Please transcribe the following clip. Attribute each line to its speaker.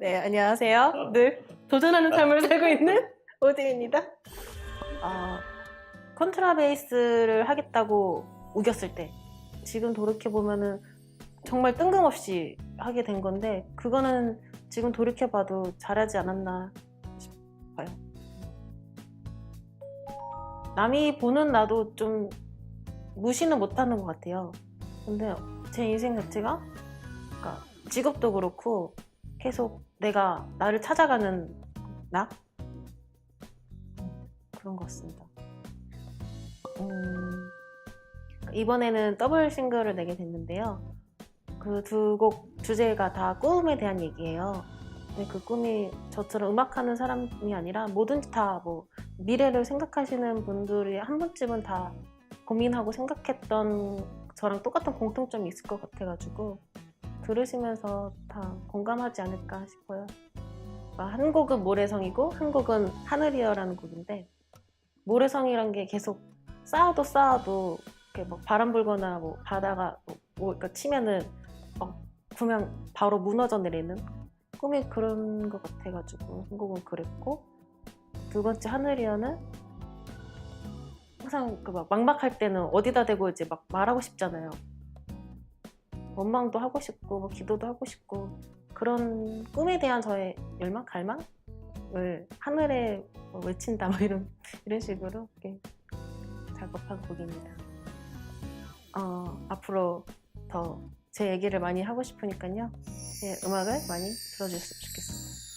Speaker 1: 네, 안녕하세요. 늘 도전하는 삶을 살고 있는 오디입니다. 아, 컨트라베이스를 하겠다고 우겼을 때, 지금 돌이켜 보면은 정말 뜬금없이 하게 된 건데, 그거는 지금 돌이켜 봐도 잘하지 않았나 싶어요. 남이 보는 나도 좀 무시는 못하는 것 같아요. 근데 제 인생 자체가 그러니까 직업도 그렇고 계속 내가 나를 찾아가는 나 그런 것 같습니다. 음, 이번에는 더블 싱글을 내게 됐는데요. 그 두 곡 주제가 다 꿈에 대한 얘기예요. 근데 그 꿈이 저처럼 음악하는 사람이 아니라 뭐든지 다 뭐 미래를 생각하시는 분들이 한 번쯤은 다 고민하고 생각했던 저랑 똑같은 공통점이 있을 것 같아가지고 들으시면서 다 공감하지 않을까 싶어요. 그러니까 한 곡은 모래성이고 한 곡은 하늘이여라는 곡인데 모래성이란 게 계속 쌓아도 쌓아도 이렇게 막 바람 불거나 뭐 바다가 뭐, 뭐 그러니까 치면은 막 그냥 바로 무너져 내리는 꿈이 그런 것 같아가지고 한 곡은 그랬고 두 번째 하늘이여는 항상 그 막 막막할 때는 어디다 대고 이제 막 말하고 싶잖아요. 원망도 하고 싶고 뭐 기도도 하고 싶고 그런 꿈에 대한 저의 열망, 갈망을 하늘에 뭐 외친다 뭐 이런 이런 식으로 이렇게 작업한 곡입니다. 어, 앞으로 더 제 얘기를 많이 하고 싶으니까요. 제 음악을 많이 들어주셨으면 좋겠습니다.